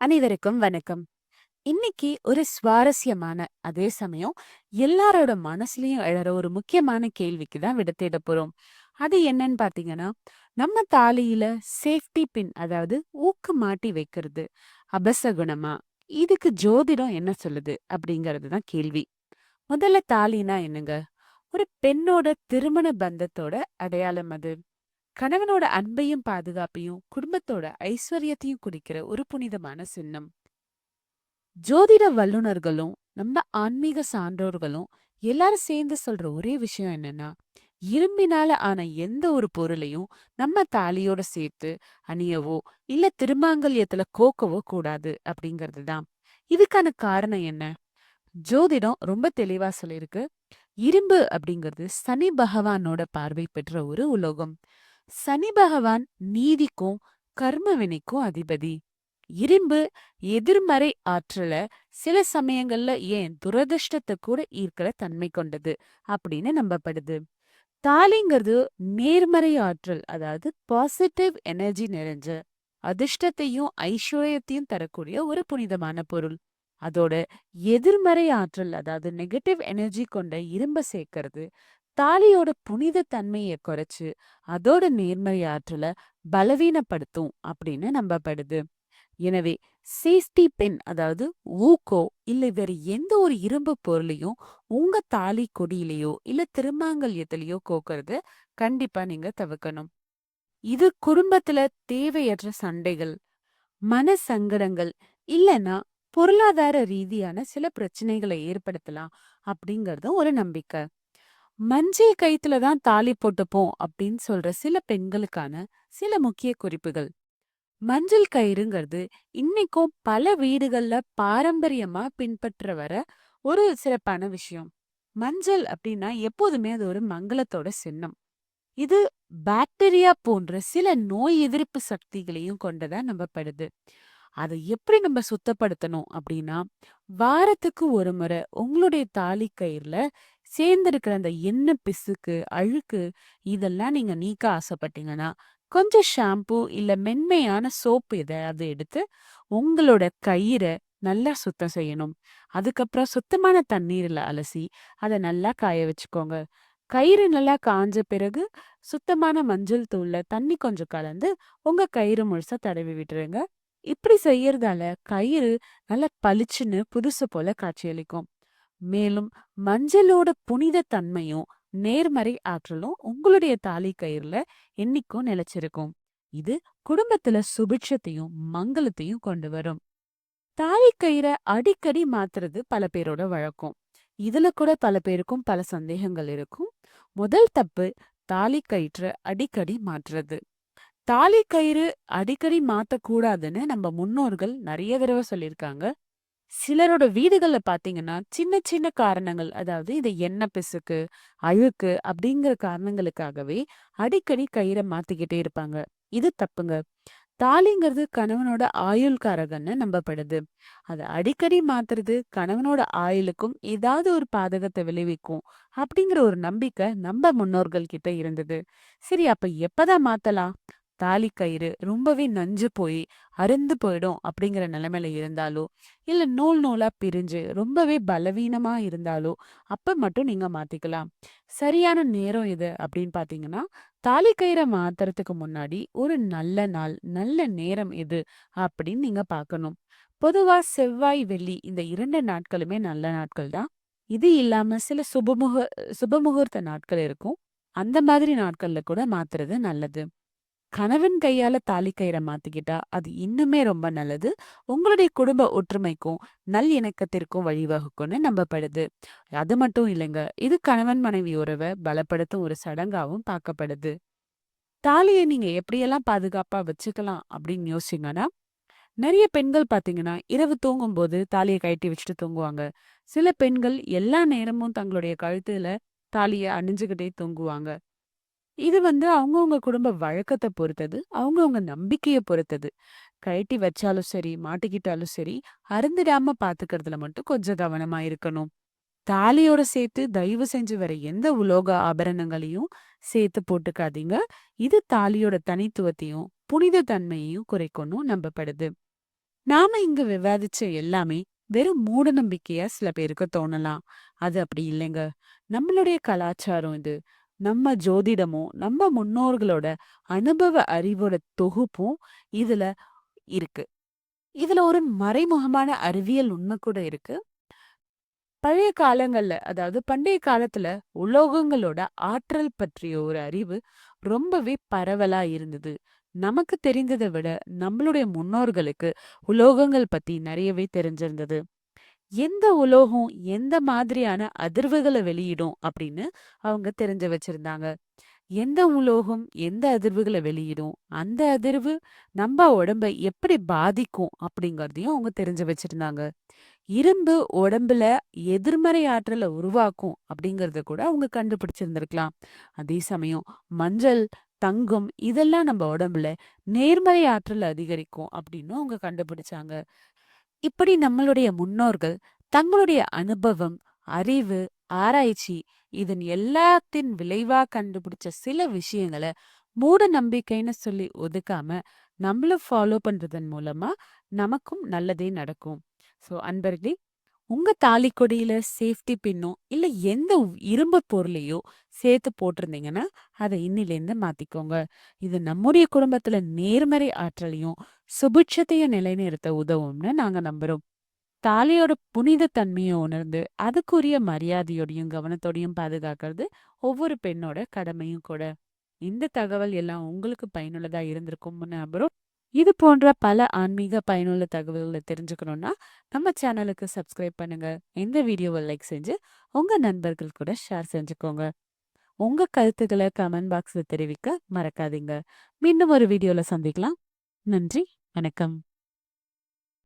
அனைவருக்கும் வணக்கம். இன்னைக்கு ஒரு சுவாரஸ்யமான, அதே சமயம் எல்லாரோட மனசுலயும் எழற ஒரு முக்கியமான கேள்விக்கு தான் விட தேடப் போறோம். அது என்னன்னு பார்த்தீங்கன்னா, நம்ம தாலியில சேஃப்டி பின் அதாவது ஊக்கு மாட்டி வைக்கிறது அபசகுணமா இதுக்கு ஜோதிடம் என்ன சொல்லுது? அப்படிங்கிறது தான் கேள்வி. முதல்ல தாலினா என்னங்க? ஒரு பெண்ணோட திருமண பந்தத்தோட அடையாளம் அது. கணவனோட அன்பையும், பாதுகாப்பையும், குடும்பத்தோட ஐஸ்வர்யத்தையும் குறிக்கிற ஒரு புனிதமான சின்னம். ஜோதிட வல்லுனர்களும், நம்ம ஆன்மீக சான்றோர்களும் எல்லாரும் சேர்ந்து சொல்ற ஒரே விஷயம் என்னன்னா, இரும்பினால ஆன எந்த ஒரு பொருளையும் நம்ம தாலியோட சேர்த்து அணியவோ, இல்ல திருமாங்கல்யத்துல கோக்கவோ கூடாது அப்படிங்கிறது தான். இதுக்கான காரணம் என்ன? ஜோதிடம் ரொம்ப தெளிவா சொல்லியிருக்கு. இரும்பு அப்படிங்கிறது சனி பகவானோட பார்வை பெற்ற ஒரு உலோகம். சனி பகவான் நீதிக்கும், கர்ம வினைக்கும் அதிபதி. இரும்பு எதிர்மறை ஆற்றல சில சமயங்கள்ல ஏன் துரதிருஷ்டத்தை கூட ஈர்க்கிற தன்மை கொண்டது அப்படின்னு நம்பப்படுது. தாலிங்கிறது நேர்மறை ஆற்றல் அதாவது பாசிட்டிவ் எனர்ஜி நிறைஞ்ச அதிர்ஷ்டத்தையும், ஐஸ்வர்யத்தையும் தரக்கூடிய ஒரு புனிதமான பொருள். அதோட எதிர்மறை ஆற்றல் அதாவது நெகட்டிவ் எனர்ஜி கொண்ட இரும்ப சேர்க்கறது, தாலியோட புனித தன்மையை குறைச்சு, அதோட நேர்மறை ஆற்றலை பலவீனப்படுத்தும் அப்படின்னு நம்பப்படுது. எனவே சேஃப்டி பெண் அதாவது ஊக்கோ இல்ல வேற எந்த ஒரு இரும்பு பொருளையும் உங்க தாலி கொடியிலயோ இல்ல திருமாங்கல்யத்திலேயோ கோக்கிறது கண்டிப்பா நீங்க தவிர்க்கணும். இது குடும்பத்துல தேவையற்ற சண்டைகள், மன சங்கடங்கள் இல்லைன்னா பொருளாதார ரீதியான சில பிரச்சனைகளை ஏற்படுத்தலாம் அப்படிங்கறதும் ஒரு நம்பிக்கை. மஞ்சள் கயித்துல தான் தாலி போட்டுப்போம் அப்படின்னு சொல்ற சில பெண்களுக்கான சில முக்கிய குறிப்புகள். மஞ்சள் கயிறுங்கிறது இன்னைக்கும் பல வீடுகள்ல பாரம்பரியமா பின்பற்ற வர ஒரு சிறப்பான விஷயம். மஞ்சள் அப்படின்னா எப்போதுமே அது ஒரு மங்களத்தோட சின்னம். இது பாக்டீரியா போன்ற சில நோய் எதிர்ப்பு சக்திகளையும் கொண்டதா நம்பப்படுது. அதை எப்படி நம்ம சுத்தப்படுத்தணும் அப்படின்னா, வாரத்துக்கு ஒரு முறை உங்களுடைய தாலி கயிறுல சேர்ந்திருக்கிற அந்த எண்ணெய் பிசுக்கு, அழுக்கு இதெல்லாம் நீங்க நீக்க ஆசைப்பட்டீங்கன்னா, கொஞ்சம் ஷாம்பு இல்ல மென்மையான சோப்பு எதையாவது எடுத்து உங்களோட கயிற நல்லா சுத்தம் செய்யணும். அதுக்கப்புறம் சுத்தமான தண்ணீர்ல அலசி அத நல்லா காய வச்சுக்கோங்க. கயிறு நல்லா காஞ்ச பிறகு சுத்தமான மஞ்சள் தூளில் தண்ணி கொஞ்சம் கலந்து உங்க கயிறு முழுசா தடவி விட்டுருங்க. இப்படி செய்யறதால கயிறு நல்லா பளிச்சுன்னு புதுசு போல காட்சியளிக்கும். மேலும் மஞ்சளோட புனித தன்மையும், நேர்மறை ஆற்றலும் உங்களுடைய தாலி கயிறுல என்னைக்கும் நிலைச்சிருக்கும். இது குடும்பத்துல சுபிட்சத்தையும், மங்களத்தையும் கொண்டு வரும். தாலி கயிறை அடிக்கடி மாத்துறது பல பேரோட வழக்கம். இதுல கூட பல பேருக்கும் பல சந்தேகங்கள் இருக்கும். முதல் தப்பு தாலி கயிற்ற அடிக்கடி மாற்றுறது. தாலி கயிறு அடிக்கடி மாத்தக்கூடாதுன்னு நம்ம முன்னோர்கள் நிறைய தடவை சொல்லியிருக்காங்க. சிலரோட வீடுகள்ல பார்த்தீங்கன்னா, சின்ன சின்ன காரணங்கள் அதாவது இது எண்ணெய் பிசுக்கு, அழுக்கு அப்படிங்கிற காரணங்களுக்காகவே அடிக்கடி கயிறை மாத்திக்கிட்டே இருப்பாங்க. இது தப்புங்க. தாலிங்கிறது கணவனோட ஆயுள்காரகன்னு நம்பப்படுது. அத அடிக்கடி மாத்துறது கணவனோட ஆயுளுக்கும் ஏதாவது ஒரு பாதகத்தை விளைவிக்கும். அப்படிங்கிற ஒரு நம்பிக்கை நம்ம முன்னோர்கள் கிட்ட இருந்தது. சரி அப்ப எப்பதான் மாத்தலாம்? தாலி கயிறு ரொம்பவே நஞ்சு போய், அருந்து போயிடும் அப்படிங்கிற நிலைமையில இருந்தாலோ, இல்ல நூல் நூலா பிரிஞ்சு ரொம்பவே பலவீனமா இருந்தாலோ, அப்ப மட்டும் நீங்க மாத்திக்கலாம். சரியான நேரம் எது அப்படின்னு பார்த்தீங்கன்னா, தாலி கயிறை மாத்துறதுக்கு முன்னாடி ஒரு நல்ல நாள், நல்ல நேரம் எது அப்படின்னு நீங்க பார்க்கணும். பொதுவா செவ்வாய், வெள்ளி இந்த இரண்டு நாட்களுமே நல்ல நாட்கள் தான். இது இல்லாம சில சுபமுக சுபமுகூர்த்த நாட்கள் இருக்கும். அந்த மாதிரி நாட்கள்ல கூட மாத்துறது நல்லது. கணவன் கையால தாலி கயிற மாத்திக்கிட்டா, அது இன்னுமே ரொம்ப நல்லது. உங்களுடைய குடும்ப ஒற்றுமைக்கும், நல் இணக்கத்திற்கும் வழிவகுக்கும்னு நம்பப்படுது. அது மட்டும் இல்லைங்க. இது கணவன் மனைவி உறவ பலப்படுத்தும் ஒரு சடங்காவும் பார்க்கப்படுது. தாலிய நீங்க எப்படியெல்லாம் பாதுகாப்பா வச்சுக்கலாம் அப்படின்னு யோசிங்கன்னா நிறைய பெண்கள் பார்த்தீங்கன்னா, இரவு தூங்கும்போது தாலிய கட்டி வச்சுட்டு தூங்குவாங்க. சில பெண்கள் எல்லா நேரமும் தங்களுடைய கழுத்துல தாலிய அணிஞ்சுகிட்டே தூங்குவாங்க. இது வந்து அவங்கவங்க குடும்ப வழக்கத்தை பொறுத்தது. அவங்கவங்க நம்பிக்கைய பொறுத்தது. கழட்டி வச்சாலும் சரி, மாட்டிக்கிட்டாலும் சரி, அருந்திடாம பாத்துக்கிறதுல மட்டும் கொஞ்சம் கவனமா இருக்கணும். தாலியோட சேர்த்து தயவு செஞ்சு வர எந்த உலோக ஆபரணங்களையும் சேர்த்து போட்டுக்காதீங்க. இது தாலியோட தனித்துவத்தையும், புனித தன்மையையும் குறைக்கும்னு நம்பப்படுது. நாம இங்க விவாதிச்ச எல்லாமே வெறும் மூட நம்பிக்கையா சில பேருக்கு தோணலாம் அது அப்படி இல்லைங்க நம்மளுடைய கலாச்சாரம் இது நம்ம ஜோதிடமும் நம்ம முன்னோர்களோட அனுபவ அறிவோட தொகுப்பும் இதுல இருக்கு. இதுல ஒரு மறைமுகமான அறிவியல் உண்மை கூட இருக்கு. பழைய காலங்கள்ல அதாவது பண்டைய காலத்துல உலோகங்களோட ஆற்றல் பற்றிய ஒரு அறிவு ரொம்பவே பரவலா இருந்தது. நமக்கு தெரிந்ததை விட நம்மளுடைய முன்னோர்களுக்கு உலோகங்கள் பத்தி நிறையவே தெரிஞ்சிருந்தது. எந்த உலோகம் எந்த மாதிரியான அதிர்வுகளை வெளியிடும் அப்படின்னு அவங்க தெரிஞ்சு வச்சிருந்தாங்க. எந்த உலோகம் எந்த அதிர்வுகளை வெளியிடும் அந்த அதிர்வு நம்ம உடம்ப எப்படி பாதிக்கும் அப்படிங்கறதையும் அவங்க தெரிஞ்சு வச்சிருந்தாங்க. இரும்பு உடம்புல எதிர்மறை ஆற்றலை உருவாக்கும் அப்படிங்கறத கூட அவங்க கண்டுபிடிச்சிருந்திருக்கலாம். அதே சமயம் மஞ்சள் தங்கம் இதெல்லாம் நம்ம உடம்புல நேர்மறை ஆற்றல் அதிகரிக்கும் அப்படின்னு அவங்க கண்டுபிடிச்சாங்க. இப்படி நம்மளுடைய முன்னோர்கள் தங்களுடைய அனுபவம் அறிவு ஆராய்ச்சி இதன் எல்லாத்தின் விளைவா கண்டுபிடிச்ச சில விஷயங்களை மூட நம்பிக்கைன்னு சொல்லி ஒதுக்காம நம்மளும் ஃபாலோ பண்றதன் மூலமா நமக்கும் நல்லதே நடக்கும். ஸோ அன்பர்களே உங்க தாலிக்கொடியில சேஃப்டி பின்னோ இல்ல எந்த இரும்பு பொருளையோ சேர்த்து போட்டிருந்தீங்கன்னா அதை இன்னிலேருந்து மாத்திக்கோங்க. இது நம்முடைய குடும்பத்துல நேர்மறை ஆற்றலையும் சுபிட்சத்தையும் நிலைநிறுத்த உதவும்னு நாங்க நம்புறோம். தாலியோட புனித தன்மையை உணர்ந்து அதுக்குரிய மரியாதையோடையும் கவனத்தோடையும் பாதுகாக்கிறது ஒவ்வொரு பெண்ணோட கடமையும் கூட. இந்த தகவல் எல்லாம் உங்களுக்கு பயனுள்ளதா இருந்திருக்கும்னு நம்புறோம். இது போன்ற பல ஆன்மீக பயனுள்ள தகவல்களை தெரிஞ்சுக்கணும்னா நம்ம சேனலுக்கு சப்ஸ்கிரைப் பண்ணுங்க. இந்த வீடியோவை லைக் செஞ்சு உங்க நண்பர்கள் கூட ஷேர் செஞ்சுக்கோங்க. உங்க கருத்துக்களை கமெண்ட் பாக்ஸ்ல தெரிவிக்க மறக்காதீங்க. மீண்டும் ஒரு வீடியோல சந்திக்கலாம். நன்றி. வணக்கம்.